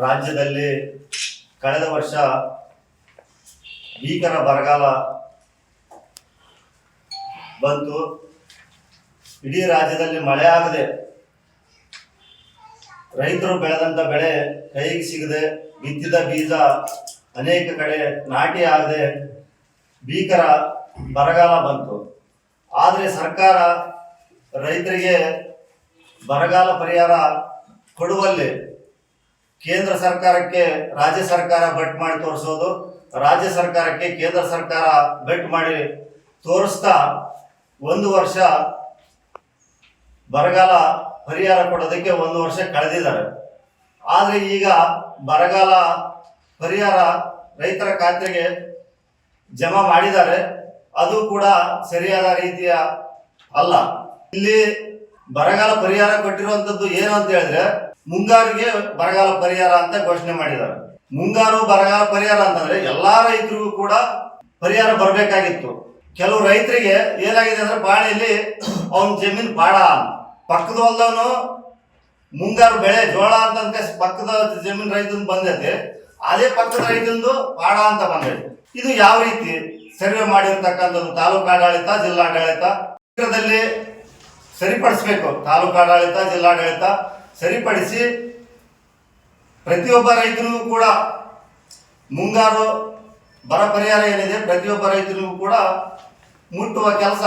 ರಾಜ್ಯದಲ್ಲಿ ಕಳೆದ ವರ್ಷ ಭೀಕರ ಬರಗಾಲ ಬಂತು. ಇಡೀ ರಾಜ್ಯದಲ್ಲಿ ಮಳೆ ಆಗದೆ ರೈತರು ಬೆಳೆದಂತ ಬೆಳೆ ಕೈಗೆ ಸಿಗದೆ ಬಿತ್ತಿದ ಬೀಜ ಅನೇಕ ಕಡೆ ನಾಟಿ ಆಗದೆ ಭೀಕರ ಬರಗಾಲ ಬಂತು. ಆದರೆ ಸರ್ಕಾರ ರೈತರಿಗೆ ಬರಗಾಲ ಪರಿಹಾರ ಕೊಡುವಲ್ಲಿ ಕೇಂದ್ರ ಸರ್ಕಾರಕ್ಕೆ, ರಾಜ್ಯ ಸರ್ಕಾರ ಬೆಟ್ ಮಾಡಿ ತೋರಿಸೋದು, ರಾಜ್ಯ ಸರ್ಕಾರಕ್ಕೆ ಕೇಂದ್ರ ಸರ್ಕಾರ ಬೆಟ್ ಮಾಡಿ ತೋರಿಸ್ತಾ ಒಂದು ವರ್ಷ ಬರಗಾಲ ಪರಿಹಾರ ಕೊಡೋದಕ್ಕೆ ಒಂದು ವರ್ಷ ಕಳೆದಿದ್ದಾರೆ. ಆದರೆ ಈಗ ಬರಗಾಲ ಪರಿಹಾರ ರೈತರ ಖಾತೆಗೆ ಜಮಾ ಮಾಡಿದ್ದಾರೆ. ಅದು ಕೂಡ ಸರಿಯಾದ ರೀತಿಯ ಅಲ್ಲ. ಇಲ್ಲಿ ಬರಗಾಲ ಪರಿಹಾರ ಕೊಟ್ಟಿರುವಂಥದ್ದು ಏನು ಅಂತ ಹೇಳಿದ್ರೆ ಮುಂಗಾರಿಗೆ ಬರಗಾಲ ಪರಿಹಾರ ಅಂತ ಘೋಷಣೆ ಮಾಡಿದ್ದಾರೆ. ಮುಂಗಾರು ಬರಗಾಲ ಪರಿಹಾರ ಅಂತಂದ್ರೆ ಎಲ್ಲಾ ರೈತರಿಗೂ ಕೂಡ ಪರಿಹಾರ ಬರಬೇಕಾಗಿತ್ತು. ಕೆಲವು ರೈತರಿಗೆ ಏನಾಗಿದೆ ಅಂದ್ರೆ ಬಾಳೆಯಲ್ಲಿ ಅವನ ಜಮೀನು ಬಾಡ ಪಕ್ಕದ ಹೊಲ್ದವನು ಮುಂಗಾರು ಬೆಳೆ ಜೋಳ ಅಂತ ಪಕ್ಕದ ಜಮೀನ್ ರೈತನ ಬಂದೈತೆ. ಅದೇ ಪಕ್ಕದ ರೈತಂದು ಬಾಡ ಅಂತ ಬಂದೈತೆ. ಇದು ಯಾವ ರೀತಿ ಸರ್ವೆ ಮಾಡಿರ್ತಕ್ಕಂಥದ್ದು? ತಾಲೂಕು ಆಡಳಿತ, ಜಿಲ್ಲಾಡಳಿತ? ಸರಿಪಡಿಸ್ಬೇಕು. ತಾಲೂಕು ಆಡಳಿತ, ಜಿಲ್ಲಾಡಳಿತ? ಸರಿಪಡಿಸಿ ಪ್ರತಿಯೊಬ್ಬ ರೈತರಿಗೂ ಕೂಡ ಮುಂಗಾರು ಬರ ಪರಿಹಾರ ಏನಿದೆ, ಪ್ರತಿಯೊಬ್ಬ ರೈತರಿಗೂ ಕೂಡ ಮುಟ್ಟುವ ಕೆಲಸ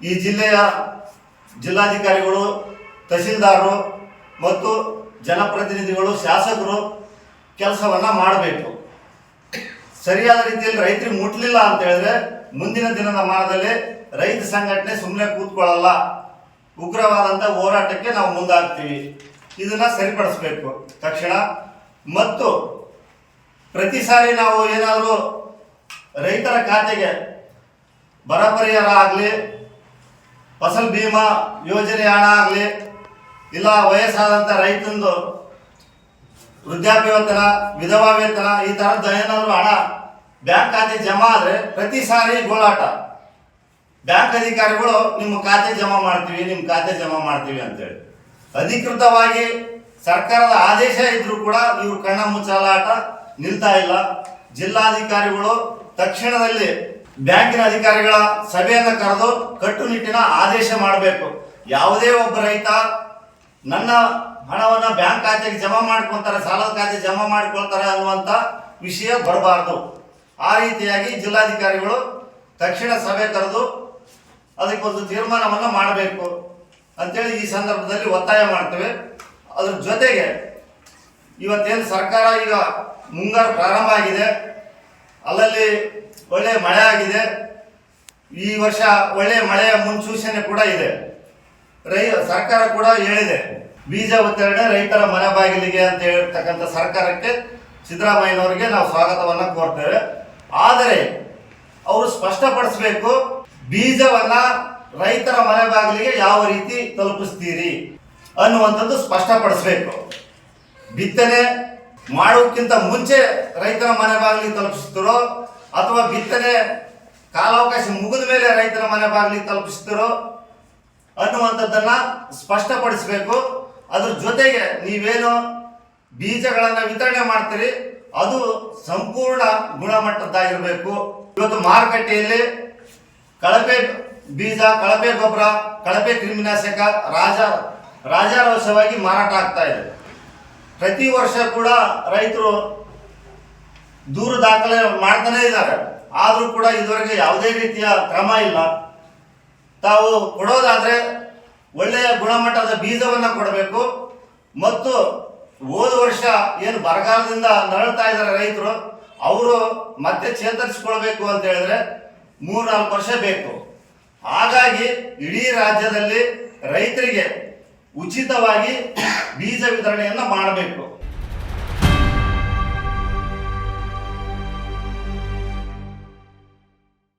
ಈ ಜಿಲ್ಲೆಯ ಜಿಲ್ಲಾಧಿಕಾರಿಗಳು ತಹಸೀಲ್ದಾರರು ಮತ್ತು ಜನಪ್ರತಿನಿಧಿಗಳು, ಶಾಸಕರು ಕೆಲಸವನ್ನ ಮಾಡಬೇಕು. ಸರಿಯಾದ ರೀತಿಯಲ್ಲಿ ರೈತರಿಗೆ ಮುಟ್ಲಿಲ್ಲ ಅಂತ ಹೇಳಿದ್ರೆ ಮುಂದಿನ ದಿನದ ಮಾನದಲ್ಲಿ ರೈತ ಸಂಘಟನೆ ಸುಮ್ಮನೆ ಕೂತ್ಕೊಳ್ಳಲ್ಲ. ಉಗ್ರವಾದಂಥ ಹೋರಾಟಕ್ಕೆ ನಾವು ಮುಂದಾಗ್ತೀವಿ. ಇದನ್ನ ಸರಿಪಡಿಸ್ಬೇಕು. ತಕ್ಷಣ ಮತ್ತು ಪ್ರತಿ ಸಾರಿ ನಾವು ಏನಾದರೂ ರೈತರ ಖಾತೆಗೆ ಬರ ಪರಿಹಾರ ಆಗಲಿ, ಫಸಲ್ ಭೀಮಾ ಯೋಜನೆ ಹಣ ಆಗಲಿ, ಇಲ್ಲ ವಯಸ್ಸಾದಂಥ ರೈತಂದು ವೃದ್ಧಾಪ್ಯವೇತನ ವಿಧವಾ ವೇತನ ಈ ಥರದ್ದು ಏನಾದರೂ ಹಣ ಬ್ಯಾಂಕ್ ಖಾತೆ ಜಮಾ ಆದರೆ ಪ್ರತಿ ಸಾರಿ ಗೋಳಾಟ. ಬ್ಯಾಂಕ್ ಅಧಿಕಾರಿಗಳು ನಿಮ್ಮ ಖಾತೆ ಜಮಾ ಮಾಡ್ತೀವಿ ನಿಮ್ಮ ಖಾತೆ ಜಮಾ ಮಾಡ್ತೀವಿ ಅಂತೇಳಿ. ಅಧಿಕೃತವಾಗಿ ಸರ್ಕಾರದ ಆದೇಶ ಇದ್ರೂ ಕೂಡ ಇವ್ರು ಕಣ್ಣ ಮುಚ್ಚಾಲಾಟ ನಿಲ್ತಾ ಇಲ್ಲ. ಜಿಲ್ಲಾಧಿಕಾರಿಗಳು ತಕ್ಷಣದಲ್ಲಿ ಬ್ಯಾಂಕಿನ ಅಧಿಕಾರಿಗಳ ಸಭೆಯನ್ನು ಕರೆದು ಕಟ್ಟುನಿಟ್ಟಿನ ಆದೇಶ ಮಾಡಬೇಕು. ಯಾವುದೇ ಒಬ್ಬ ರೈತ ನನ್ನ ಹಣವನ್ನು ಬ್ಯಾಂಕ್ ಖಾತೆಗೆ ಜಮಾ ಮಾಡ್ಕೊಳ್ತಾರೆ ಸಾಲದ ಖಾತೆ ಜಮಾ ಮಾಡ್ಕೊಳ್ತಾರೆ ಅನ್ನುವಂಥ ವಿಷಯ ಬರಬಾರ್ದು. ಆ ರೀತಿಯಾಗಿ ಜಿಲ್ಲಾಧಿಕಾರಿಗಳು ತಕ್ಷಣ ಸಭೆ ಕರೆದು ಅದಕ್ಕೊಂದು ತೀರ್ಮಾನವನ್ನು ಮಾಡಬೇಕು ಅಂತೇಳಿ ಈ ಸಂದರ್ಭದಲ್ಲಿ ಒತ್ತಾಯ ಮಾಡ್ತೇವೆ. ಅದ್ರ ಜೊತೆಗೆ ಇವತ್ತೇನು ಸರ್ಕಾರ ಈಗ ಮುಂಗಾರು ಪ್ರಾರಂಭ ಆಗಿದೆ, ಅಲ್ಲಲ್ಲಿ ಒಳ್ಳೆ ಮಳೆ ಆಗಿದೆ, ಈ ವರ್ಷ ಒಳ್ಳೆಯ ಮಳೆಯ ಮುನ್ಸೂಚನೆ ಕೂಡ ಇದೆ. ರೈ, ಸರ್ಕಾರ ಕೂಡ ಹೇಳಿದೆ, ಬೀಜ ವಿತರಣೆ ರೈತರ ಮನೆ ಬಾಗಿಲಿಗೆ ಅಂತ ಹೇಳ್ತಕ್ಕಂಥ ಸರ್ಕಾರಕ್ಕೆ ಸಿದ್ದರಾಮಯ್ಯನವರಿಗೆ ನಾವು ಸ್ವಾಗತವನ್ನು ಕೋರ್ತೇವೆ. ಆದರೆ ಅವರು ಸ್ಪಷ್ಟಪಡಿಸಬೇಕು ಬೀಜವನ್ನ ರೈತರ ಮನೆ ಬಾಗಿಲಿಗೆ ಯಾವ ರೀತಿ ತಲುಪಿಸ್ತೀರಿ ಅನ್ನುವಂಥದ್ದು ಸ್ಪಷ್ಟಪಡಿಸಬೇಕು. ಬಿತ್ತನೆ ಮಾಡೋಕ್ಕಿಂತ ಮುಂಚೆ ರೈತರ ಮನೆ ಬಾಗಿಲಿಗೆ ತಲುಪಿಸ್ತಿರೋ ಅಥವಾ ಬಿತ್ತನೆ ಕಾಲಾವಕಾಶ ಮುಗಿದ ಮೇಲೆ ರೈತರ ಮನೆ ಬಾಗಿಲಿಗೆ ತಲುಪಿಸ್ತಿರೋ ಅನ್ನುವಂಥದ್ದನ್ನ ಸ್ಪಷ್ಟಪಡಿಸಬೇಕು. ಅದ್ರ ಜೊತೆಗೆ ನೀವೇನು ಬೀಜಗಳನ್ನ ವಿತರಣೆ ಮಾಡ್ತೀರಿ, ಅದು ಸಂಪೂರ್ಣ ಗುಣಮಟ್ಟದ್ದಾಗಿರಬೇಕು. ಇವತ್ತು ಮಾರುಕಟ್ಟೆಯಲ್ಲಿ ಕಳಪೆ ಬೀಜ, ಕಳಪೆ ಗೊಬ್ಬರ, ಕಳಪೆ ಕ್ರಿಮಿನಾಶಕ, ರಾಜ, ರಾಜಾರೋಷವಾಗಿ ಮಾರಾಟ ಆಗ್ತಾ ಇದೆ. ಪ್ರತಿ ವರ್ಷ ಕೂಡ ರೈತರು ದೂರು ದಾಖಲೆ ಮಾಡ್ತಾನೆ ಇದ್ದಾರೆ. ಆದರೂ ಕೂಡ ಇದುವರೆಗೆ ಯಾವುದೇ ರೀತಿಯ ಕ್ರಮ ಇಲ್ಲ. ತಾವು ಕೊಡೋದಾದರೆ ಒಳ್ಳೆಯ ಗುಣಮಟ್ಟದ ಬೀಜವನ್ನು ಕೊಡಬೇಕು. ಮತ್ತು ಹೋದ ವರ್ಷ ಏನು ಬರಗಾಲದಿಂದ ನರಳ್ತಾ ಇದ್ದಾರೆ ರೈತರು, ಅವರು ಮತ್ತೆ ಚೇತರಿಸ್ಕೊಳ್ಬೇಕು ಅಂತ ಹೇಳಿದ್ರೆ ಮೂರ್ನಾಲ್ಕು ವರ್ಷ ಬೇಕು. ಹಾಗಾಗಿ ಇಡೀ ರಾಜ್ಯದಲ್ಲಿ ರೈತರಿಗೆ ಉಚಿತವಾಗಿ ಬೀಜ ವಿತರಣೆಯನ್ನು ಮಾಡಬೇಕು.